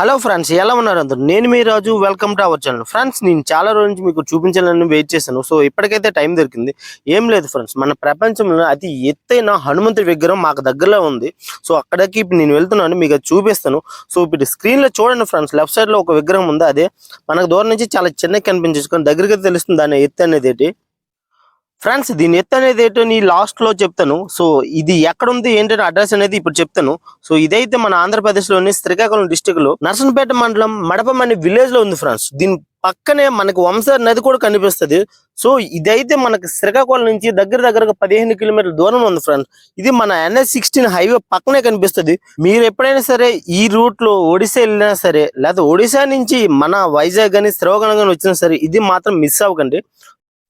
Hello friends ఎలా ఉన్నారు అందరు? నేను మీ Raju welcome to our channel friends నేను చాలా రోజు నుంచి మీకు చూపించాలని వెయిట్ చేశాను. సో ఇప్పటికైతే టైం దొరికింది. ఏం లేదు ఫ్రెండ్స్ మన ప్రపంచంలో అతి ఎత్తైన హనుమంతుడి విగ్రహం మాకు దగ్గరలో ఉంది. సో అక్కడికి ఇప్పుడు నేను వెళ్తున్నాను మీకు అది చూపిస్తాను. సో ఇప్పుడు స్క్రీన్లో చూడండి ఫ్రెండ్స్ లెఫ్ట్ సైడ్లో ఒక విగ్రహం ఉంది. అదే మనకు దూరం నుంచి చాలా చిన్నగా కనిపించేసుకొని దగ్గరికి తెలుస్తుంది దాని ఎత్తు అనేది ఏంటి. ఫ్రెండ్స్ దీని ఎత్తు అనేది ఏంటో నీ లాస్ట్లో చెప్తాను. సో ఇది ఎక్కడ ఉంది ఏంటంటే అడ్రస్ అనేది ఇప్పుడు చెప్తాను. సో ఇదైతే మన ఆంధ్రప్రదేశ్లోని శ్రీకాకుళం డిస్టిక్లో నర్సంపేట మండలం మడపం అనే విలేజ్లో ఉంది ఫ్రెండ్స్. దీని పక్కనే మనకు వంశ నది కూడా కనిపిస్తుంది. సో ఇదైతే మనకి శ్రీకాకుళం నుంచి దగ్గర దగ్గరగా పదిహేను కిలోమీటర్ల దూరం ఉంది ఫ్రెండ్స్. ఇది మన ఎన్ఎస్ సిక్స్టీన్ హైవే పక్కనే కనిపిస్తుంది. మీరు ఎప్పుడైనా సరే ఈ రూట్లో ఒడిశా వెళ్ళినా సరే లేదా ఒడిశా నుంచి మన వైజాగ్ కానీ శ్రవగణ కానీ వచ్చినా సరే ఇది మాత్రం మిస్ అవ్వకండి.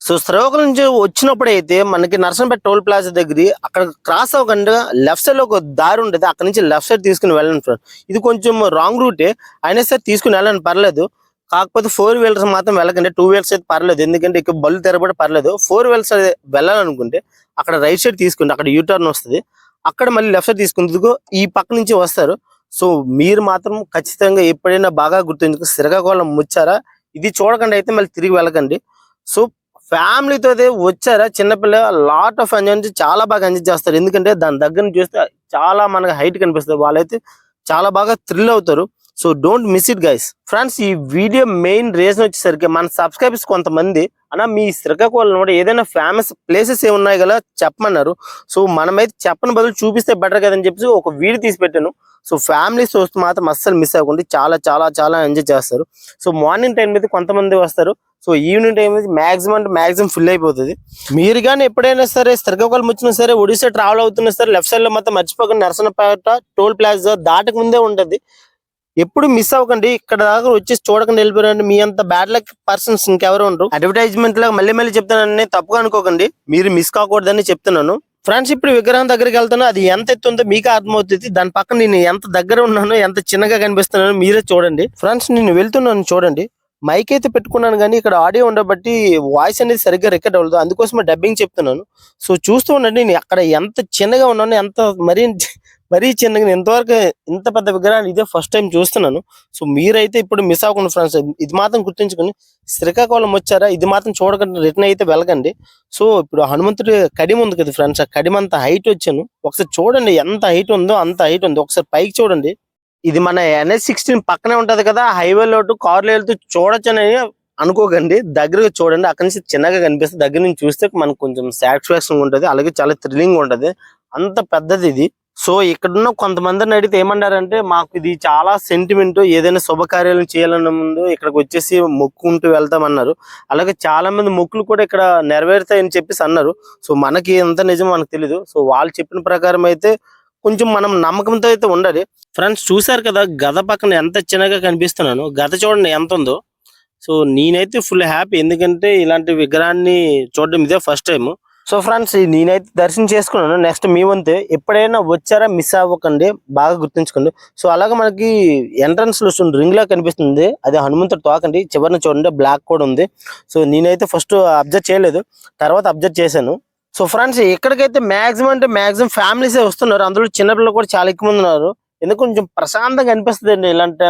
సో శ్రీకాకుళం నుంచి వచ్చినప్పుడు అయితే మనకి నర్సంపేట టోల్ ప్లాజా దగ్గర అక్కడ క్రాస్ అవ్వకుండా లెఫ్ట్ సైడ్లో ఒక దారి ఉంటుంది అక్కడ నుంచి లెఫ్ట్ సైడ్ తీసుకుని వెళ్ళండి ఫ్రెండ్ ఇది కొంచెం రాంగ్ రూటే అయినా సరే తీసుకుని వెళ్ళండి పర్లేదు. కాకపోతే ఫోర్ వీలర్స్ మాత్రం వెళ్ళకండి. టూ వీలర్స్ అయితే పర్లేదు. ఎందుకంటే ఇక్కడ బళ్ళు తెరబడి పర్లేదు. ఫోర్ వీలర్స్ వెళ్ళాలనుకుంటే అక్కడ రైట్ సైడ్ తీసుకుంటే అక్కడ యూటర్న్ వస్తుంది. అక్కడ మళ్ళీ లెఫ్ట్ సైడ్ తీసుకుందుకు ఈ పక్క నుంచి వస్తారు. సో మీరు మాత్రం ఖచ్చితంగా ఎప్పుడైనా బాగా గుర్తుంచుకుని శ్రీకాకుళం ముచ్చారా? ఇది చూడకుండా అయితే మళ్ళీ తిరిగి వెళ్ళకండి. సో ఫ్యామిలీతో వచ్చారా? చిన్నపిల్ల లాట్ ఆఫ్ ఎంజాయ్ నుంచి చాలా బాగా ఎంజాయ్ చేస్తారు. ఎందుకంటే దాని దగ్గర నుంచి చూస్తే చాలా మనకి హైట్ కనిపిస్తుంది. వాళ్ళైతే చాలా బాగా థ్రిల్ అవుతారు. So don't miss it guys friends ఈ వీడియో మెయిన్ రీజన్ వచ్చేసరికి మన సబ్స్క్రైబర్స్ కొంతమంది అన్న మీ శ్రీకాకుళం కూడా ఏదైనా ఫేమస్ ప్లేసెస్ ఏ ఉన్నాయి కదా చెప్పమన్నారు. సో మనమైతే చెప్పని బదులు చూపిస్తే బెటర్ కదని చెప్పేసి ఒక వీడియో తీసి పెట్టాను. సో ఫ్యామిలీస్ వస్తే మాత్రం అస్సలు మిస్ అవ్వకుండా. చాలా చాలా చాలా ఎంజాయ్ చేస్తారు. సో మార్నింగ్ టైం మీద కొంతమంది వస్తారు. సో ఈవినింగ్ టైం మీద మాక్సిమం అంటే మాక్సిమం ఫుల్ అయిపోతుంది. మీరు కానీ ఎప్పుడైనా సరే శ్రీకాకుళం వచ్చినా సరే ఒడిశా ట్రావెల్ అవుతున్నా సరే లెఫ్ట్ సైడ్లో మొత్తం మర్చిపోకండి. నరసనపేట టోల్ ప్లాజా దాటక ముందే ఉంటది. ఎప్పుడు మిస్ అవ్వకండి. ఇక్కడ దాకా వచ్చేసి చూడకుండా వెళ్ళిపోయారండి. మీ అంత బ్యాడ్ లక్ పర్సన్స్ ఇంకెవరు ఉండరు. అడ్వర్టైజ్మెంట్ లాగా మళ్ళీ మళ్ళీ చెప్తానని తప్పుగా అనుకోకండి. మీరు మిస్ కాకూడదని చెప్తున్నాను. ఫ్రెండ్స్ ఇప్పుడు విగ్రహం దగ్గరికి వెళ్తాను అది ఎంత ఎత్తు ఉందో మీకు అర్థమవుతుంది. దాని పక్కన నేను ఎంత దగ్గర ఉన్నానో ఎంత చిన్నగా కనిపిస్తున్నానో మీరే చూడండి. ఫ్రెండ్స్ నేను వెళ్తున్నాను చూడండి. మైక్ అయితే పెట్టుకున్నాను కానీ ఇక్కడ ఆడియో ఉండబట్టి వాయిస్ అనేది సరిగ్గా రికార్డ్ అవ్వదు అందుకోసమే డబ్బింగ్ చెప్తున్నాను. సో చూస్తూ ఉండండి. నేను అక్కడ ఎంత చిన్నగా ఉన్నానో ఎంత మరీ మరీ చిన్నగా నేను ఇంతవరకు ఇంత పెద్ద విగ్రహాన్ని ఇదే ఫస్ట్ టైం చూస్తున్నాను. సో మీరైతే ఇప్పుడు మిస్ అవ్వకుండా ఫ్రెండ్స్ ఇది మాత్రం గుర్తుంచుకొని శ్రీకాకుళం వచ్చారా? ఇది మాత్రం చూడకుండా రిటర్న్ అయితే వెళ్ళకండి. సో ఇప్పుడు హనుమంతుడి కడిమ ఉంది కదా ఫ్రెండ్స్ ఆ కడిమ అంత హైట్ వచ్చాను. ఒకసారి చూడండి ఎంత హైట్ ఉందో అంత హైట్ ఉంది. ఒకసారి పైకి చూడండి. ఇది మన ఎన్ఎస్ సిక్స్టీన్ పక్కనే ఉంటది కదా హైవే లోటు కార్లు వెళ్తూ చూడొచ్చని అనుకోకండి. దగ్గరగా చూడండి. అక్కడి నుంచి చిన్నగా కనిపిస్తుంది. దగ్గర నుంచి చూస్తే మనకు కొంచెం సాటిస్ఫాక్షన్ ఉంటది. అలాగే చాలా థ్రిల్లింగ్ ఉంటది. అంత పెద్దది ఇది. సో ఇక్కడున్న కొంతమందిని అడిగితే ఏమన్నారంటే మాకు ఇది చాలా సెంటిమెంట్ ఏదైనా శుభకార్యాలను చేయాలన్న ముందు ఇక్కడికి వచ్చేసి మొక్కుంటూ వెళ్తామన్నారు. అలాగే చాలా మంది మొక్కులు కూడా ఇక్కడ నెరవేరుతాయని చెప్పేసి అన్నారు. సో మనకి ఎంత నిజం మనకు తెలీదు. సో వాళ్ళు చెప్పిన ప్రకారం అయితే కొంచెం మనం నమ్మకంతో అయితే ఉండాలి. ఫ్రెండ్స్ చూసారు కదా గద పక్కన ఎంత చిన్నగా కనిపిస్తున్నాను. గద చూడండి ఎంత ఉందో. సో నేనైతే ఫుల్ హ్యాపీ. ఎందుకంటే ఇలాంటి విగ్రహాన్ని చూడడం ఇదే ఫస్ట్ టైం సో ఫ్రెండ్స్ నేనైతే దర్శనం చేసుకున్నాను. నెక్స్ట్ మీ వంతు ఎప్పుడైనా వచ్చారా మిస్ అవ్వకండి బాగా గుర్తుంచుకోండి. సో అలాగే మనకి ఎంట్రన్స్లో రింగ్ లా కనిపిస్తుంది. అది హనుమంతుడు తోకండి. చివరిన చూడండి బ్లాక్ కూడా ఉంది. సో నేనైతే ఫస్ట్ అబ్జర్వ్ చేయలేదు. తర్వాత అబ్జర్వ్ చేశాను. సో ఫ్రెండ్స్ ఎక్కడికైతే మాక్సిమం అంటే మాక్సిమం ఫ్యామిలీస్ వస్తున్నారు అందులో చిన్నపిల్లలు కూడా చాలా ఎక్కువ మంది ఉన్నారు. ఎందుకు కొంచెం ప్రశాంతంగా అనిపిస్తుంది అండి ఇలాంటి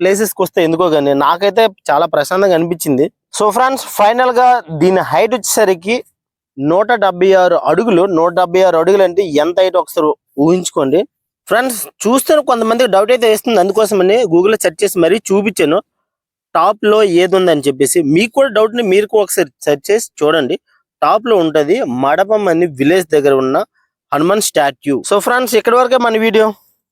ప్లేసెస్కి వస్తే ఎందుకో కానీ నాకైతే చాలా ప్రశాంతంగా అనిపించింది. సో ఫ్రెండ్స్ ఫైనల్గా దీని హైట్ వచ్చేసరికి నూట డెబ్బై ఆరు అడుగులు నూట డెబ్బై ఆరు అడుగులు అంటే ఎంత అయితే ఒకసారి ఊహించుకోండి. ఫ్రెండ్స్ చూస్తే కొంతమందికి డౌట్ అయితే వేస్తుంది. అందుకోసమని గూగుల్లో సెర్చ్ చేసి మరీ చూపించాను. టాప్లో ఏది ఉందని చెప్పేసి మీకు కూడా డౌట్ని మీరు కూడా ఒకసారి సెర్చ్ చేసి చూడండి. టాప్లో ఉంటది మడపం అని విలేజ్ దగ్గర ఉన్న హనుమాన్ స్టాట్యూ సో ఫ్రెండ్స్ ఇక్కడ వరకే మన వీడియో.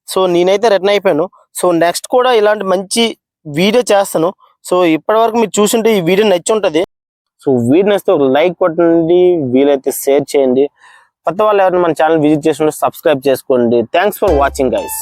సో నేనైతే రిటర్న్ అయిపోయాను. సో నెక్స్ట్ కూడా ఇలాంటి మంచి వీడియో చేస్తాను. సో ఇప్పటి వరకు మీరు చూసుంటే ఈ వీడియో నచ్చి ఉంటది. సో వీడినెస్తో లైక్ కొట్టండి వీలైతే షేర్ చేయండి. కొత్త వాళ్ళు ఎవరైనా మన ఛానల్ విజిట్ చేసి సబ్స్క్రైబ్ చేసుకోండి. Thanks for watching guys